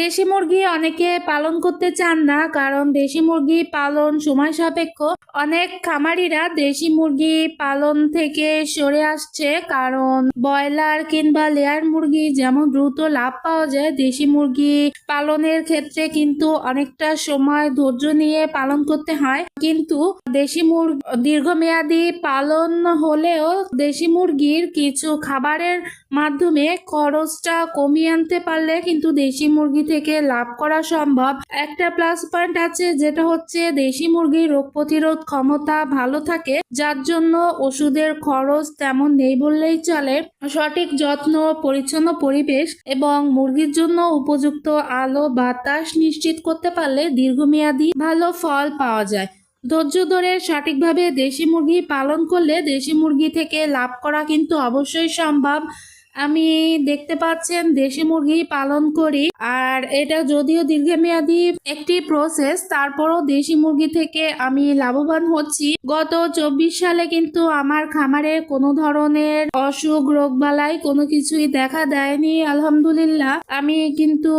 দেশি মুরগি অনেকে পালন করতে চান না, কারণ দেশি মুরগি পালন সময় সাপেক্ষ। অনেক খামারিরা দেশি মুরগি পালন থেকে সরে আসছে, কারণ ব্রয়লার কিংবা লেয়ার মুরগি যেমন দ্রুত লাভ পাওয়া যায়, দেশি মুরগি পালনের ক্ষেত্রে কিন্তু অনেকটা সময় ধৈর্য নিয়ে পালন করতে হয়। কিন্তু দেশি মুরগি, দীর্ঘমেয়াদী পালন হলেও দেশি মুরগির কিছু খাবারের মাধ্যমে খরচটা কমিয়ে আনতে পারলে কিন্তু দেশি মুরগি থেকে লাভ করা সম্ভব। একটা প্লাস পয়েন্ট আছে যেটা হচ্ছে দেশি মুরগির রোগ প্রতিরোধ ক্ষমতা ভালো থাকে, যার জন্য ওষুধের খরচ তেমন নেই বললেই চলে। সঠিক যত্ন, পরিচ্ছন্ন পরিবেশ এবং মুরগির জন্য উপযুক্ত আলো, বাতাস নিশ্চিত করতে পারলে দীর্ঘমেয়াদী ভালো ফল পাওয়া যায়। ধৈর্য ধরে সঠিকভাবে দেশি মুরগি পালন করলে দেশি মুরগি থেকে লাভ করা কিন্তু অবশ্যই সম্ভব। আমি দেখতে পাচ্ছেন দেশি মুরগি পালন করি, আর এটা যদিও দীর্ঘমেয়াদী একটি প্রসেস তারপরও দেশি মুরগি থেকে আমি লাভবান হচ্ছি। গত চব্বিশ সালে কিন্তু আমার খামারে কোনো ধরনের অসুখ, রোগবালাই কোনো কিছুই দেখা দেয়নি, আলহামদুলিল্লাহ। আমি কিন্তু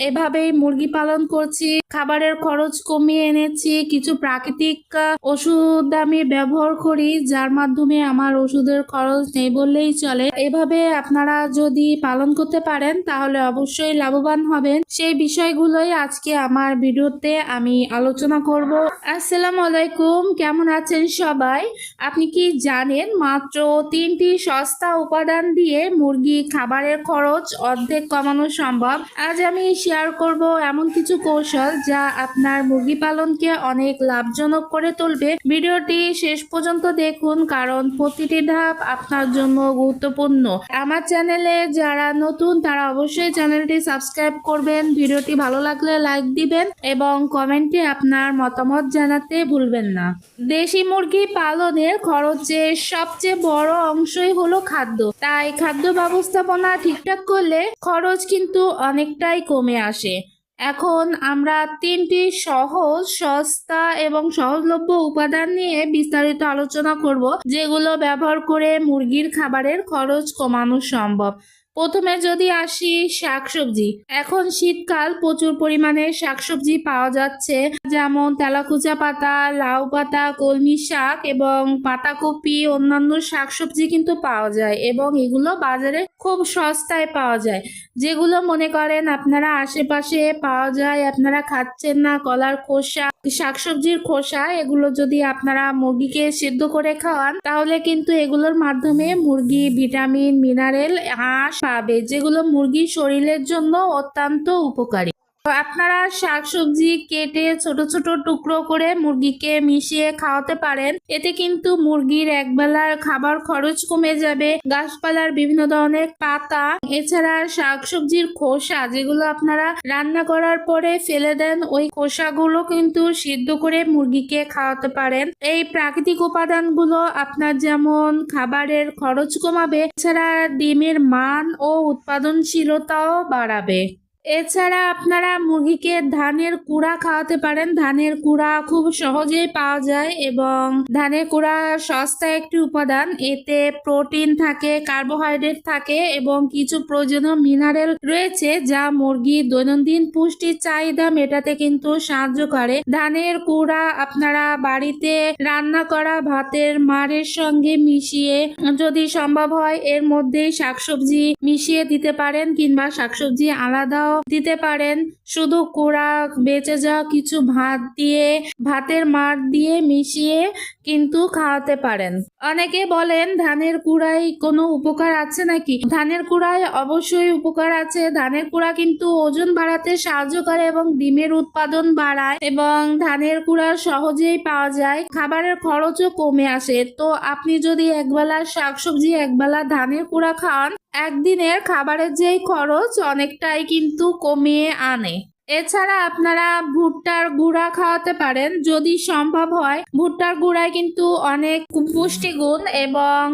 এভাবেই মুরগি পালন করছি। খাবারের খরচ কমিয়ে এনেছি। কিছু প্রাকৃতিক ওষুধ আমি ব্যবহার করি, যার মাধ্যমে আমার ওষুধের খরচ নেই বললেই চলে। এভাবে আপনারা যদি পালন করতে পারেন, তাহলে অবশ্যই লাভবান হবেন। সেই বিষয়গুলোই আজকে আমার ভিডিওতে আমি আলোচনা করব। আসসালামু আলাইকুম, কেমন আছেন সবাই? আপনি কি জানেন, মাত্র তিনটি সস্তা উপাদান দিয়ে মুরগি খাবারের খরচ অর্ধেক কমানো সম্ভব। আজ আমি শেয়ার করব এমন কিছু কৌশল যা আপনার মুরগি পালনকে অনেক লাভজনক করে তুলবে। ভিডিওটি শেষ পর্যন্ত দেখুন কারণ প্রতিটি ধাপ আপনার জন্য গুরুত্বপূর্ণ। আমার চ্যানেলে যারা নতুন তারা অবশ্যই চ্যানেলটি সাবস্ক্রাইব করবেন, ভিডিওটি ভালো লাগলে লাইক দিবেন এবং কমেন্টে আপনার মতামত জানাতে ভুলবেন না। দেশি মুরগি পালনের খরচের সবচেয়ে বড় অংশই হলো খাদ্য। তাই খাদ্য ব্যবস্থাপনা ঠিকঠাক করলে খরচ কিন্তু অনেকটাই কমে আসে। এখন আমরা তিনটি সহজ, সস্তা এবং সহজলভ্য উপাদান নিয়ে বিস্তারিত আলোচনা করব, যেগুলো ব্যবহার করে মুরগির খাবারের খরচ কমানো সম্ভব। প্রথমে যদি আসি শাকসবজি, এখন শীতকাল প্রচুর পরিমাণে শাকসবজি পাওয়া যাচ্ছে, যেমন তেলাকুচা পাতা, লাউ পাতা, কলমি শাক এবং পাতাকপি, অন্যান্য শাকসবজি কিন্তু পাওয়া যায় এবং এগুলো বাজারে খুব সস্তায় পাওয়া যায়। যেগুলো মনে করেন আপনারা আশেপাশে পাওয়া যায়, আপনারা খাচ্ছেন না, কলার খোসা, শাকসবজির খোসা, এগুলো যদি আপনারা মুরগিকে সিদ্ধ করে খাওয়ান, তাহলে কিন্তু এগুলোর মাধ্যমে মুরগি, ভিটামিন, মিনারেল আঁশ পাবে যেগুলো মুরগির শরীরের জন্য অত্যন্ত উপকারী। তো আপনারা শাকসবজি কেটে ছোট ছোট টুকরো করে মুরগিকে মিশিয়ে খাওয়াতে পারেন। এতে কিন্তু মুরগির একবেলার খাবার খরচ কমে যাবে। গাছপালার বিভিন্ন ধরনের পাতা, এছাড়া শাকসবজির খোসা যেগুলো আপনারা রান্না করার পরে ফেলে দেন, ওই খোসাগুলো কিন্তু সিদ্ধ করে মুরগিকে খাওয়াতে পারেন। এই প্রাকৃতিক উপাদানগুলো আপনার যেমন খাবারের খরচ কমাবে, এছাড়া ডিমের মান ও উৎপাদনশীলতাও বাড়াবে। এছাড়া আপনারা মুরগিকে ধানের কুড়া খাওয়াতে পারেন। ধানের কুড়া খুব সহজেই পাওয়া যায় এবং ধানের কুড়া সস্তা একটি উপাদান। এতে প্রোটিন থাকে, কার্বোহাইড্রেট থাকে এবং কিছু প্রয়োজনীয় মিনারেল রয়েছে যা মুরগির দৈনন্দিন পুষ্টির চাহিদা মেটাতে কিন্তু সাহায্য করে। ধানের কুড়া আপনারা বাড়িতে রান্না করা ভাতের মারের সঙ্গে মিশিয়ে যদি সম্ভব হয় এর মধ্যেই শাকসবজি মিশিয়ে দিতে পারেন কিংবা শাকসবজি আলাদাও দিতে পারেন। শুধু কুড়া বেঁচে যাওয়া কিছু ভাত দিয়ে, ভাতের মার দিয়ে মিশিয়ে কিন্তু খাওয়াতে পারেন। অনেকে বলেন, ধানের কুড়ায় কোনো উপকার আছে নাকি? ধানের কুড়ায় অবশ্যই উপকার আছে। ধানের কুড়া কিন্তু ওজন বাড়াতে সাহায্য করে এবং ডিমের উৎপাদন বাড়ায় এবং ধানের কুড়া সহজেই পাওয়া যায়। খাবারের খরচও কমে আসে। তো আপনি যদি একবেলা শাকসবজি, একবেলা ধানের কুড়া খাওয়ান একদিনের খাবারের যেই খরচ অনেকটাই কিন্তু কমিয়ে আনে। এছাড়া আপনারা ভুট্টার গুঁড়া খাওয়াতে পারেন। যদি সম্ভব হয়, ভুট্টার গুঁড়ায় কিন্তু অনেক পুষ্টিগুণ এবং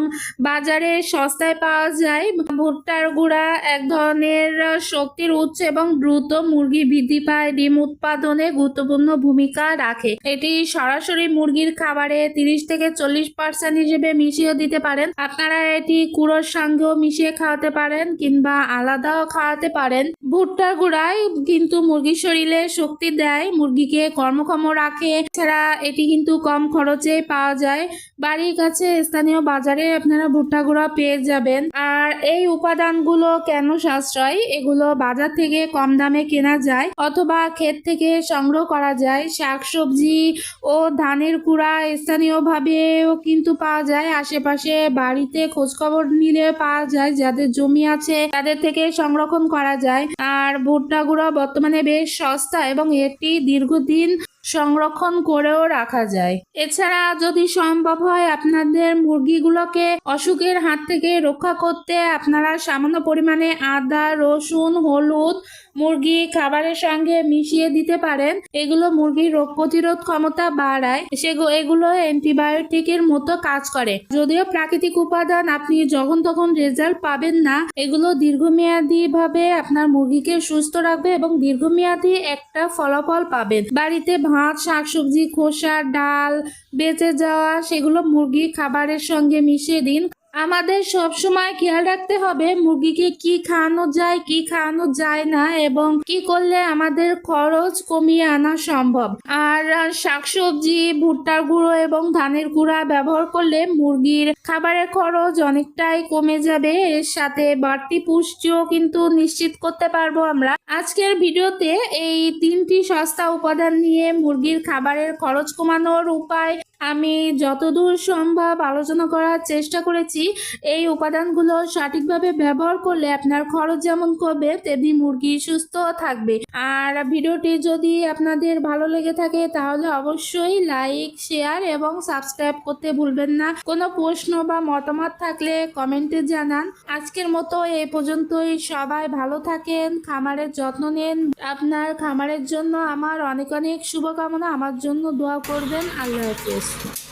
বাজারে সস্তায় পাওয়া যায়। ভুট্টার গুঁড়া এক ধরনের শক্তির উৎস এবং দ্রুত মুরগি বৃদ্ধি পায়, ডিম উৎপাদনে গুরুত্বপূর্ণ ভূমিকা রাখে। এটি সরাসরি মুরগির খাবারে তিরিশ থেকে চল্লিশ পার্সেন্ট হিসেবে মিশিয়ে দিতে পারেন। আপনারা এটি কুড়োর সঙ্গেও মিশিয়ে খাওয়াতে পারেন কিংবা আলাদাও খাওয়াতে পারেন। ভুট্টার গুঁড়ায় কিন্তু মুরগির শরীরে শক্তি দেয়, মুরগিকে কর্মক্ষম রাখে। এছাড়া এটি কিন্তু কম খরচে পাওয়া যায়। বাড়ির কাছে স্থানীয় বাজারে আপনারা ভুট্টা গুঁড়া পেয়ে যাবেন। আর এই উপাদানগুলো কেন সাশ্রয়? এগুলো বাজার থেকে কম দামে কেনা যায় অথবা ক্ষেত থেকে সংগ্রহ করা যায়। শাকসবজি ও ধানের কুড়া স্থানীয়ভাবেও কিন্তু পাওয়া যায়। আশেপাশে বাড়িতে খোঁজখবর নিলে পাওয়া যায় যাদের জমি আছে, তাদের থেকে সংরক্ষণ করা যায়। আর ভুট্টা গুঁড়া বর্তমানে বেশ সস্তা এবং এটি দীর্ঘদিন সংরক্ষণ করেও রাখা যায়। এছাড়া যদি সম্ভব হয় আপনাদের মুরগিগুলোকে অসুখের হাত থেকে রক্ষা করতে, আপনারা সামান্য পরিমাণে আদা, রসুন, হলুদ মুরগি খাবারের সঙ্গে মিশিয়ে দিতে পারেন। এগুলো মুরগির রোগ প্রতিরোধ ক্ষমতা বাড়ায় সেগুলো এগুলো অ্যান্টিবায়োটিকের মতো কাজ করে। যদিও প্রাকৃতিক উপাদান আপনি যখন তখন রেজাল্ট পাবেন না, এগুলো দীর্ঘমেয়াদী ভাবে আপনার মুরগিকে সুস্থ রাখবে এবং দীর্ঘমেয়াদী একটা ফলাফল পাবেন। বাড়িতে ভাত শাকসবজি খোসা ডাল বেঁচে যাওয়া সেগুলো মুরগি খাবারের সঙ্গে মিশিয়ে দিন। আমাদের সব সময় খেয়াল রাখতে হবে, মুরগিকে কি খাওয়ানো যায়, কি খাওয়ানো যায় না এবং কি করলে আমাদের খরচ কমিয়ে আনা সম্ভব। আর শাকসবজি, ভুট্টার গুঁড়ো এবং ধানের গুঁড়া ব্যবহার করলে মুরগির খাবারের খরচ অনেকটাই কমে যাবে। এর সাথে বাড়তি পুষ্টিও কিন্তু নিশ্চিত করতে পারব আমরা। আজকের ভিডিওতে এই তিনটি সস্তা উপাদান নিয়ে মুরগির খাবারের খরচ কমানোর উপায় আমি যতদূর সম্ভব আলোচনা করার চেষ্টা করেছি, এই উপাদানগুলো সঠিকভাবে ব্যবহার করলে আপনার খরচ যেমন কমবে, তেমনি মুরগি সুস্থ থাকবে। আর ভিডিওটি যদি আপনাদের ভালো লেগে থাকে, তাহলে অবশ্যই লাইক, শেয়ার এবং সাবস্ক্রাইব করতে ভুলবেন না। কোনো প্রশ্ন বা মতামত থাকলে কমেন্টে জানান। আজকের মতো এই পর্যন্তই। সবাই ভালো থাকেন, খামারের যত্ন নেন। আপনার খামারের জন্য আমার অনেক অনেক শুভকামনা। আমার জন্য দোয়া করবেন। আল্লাহ হাফেজ। Peace.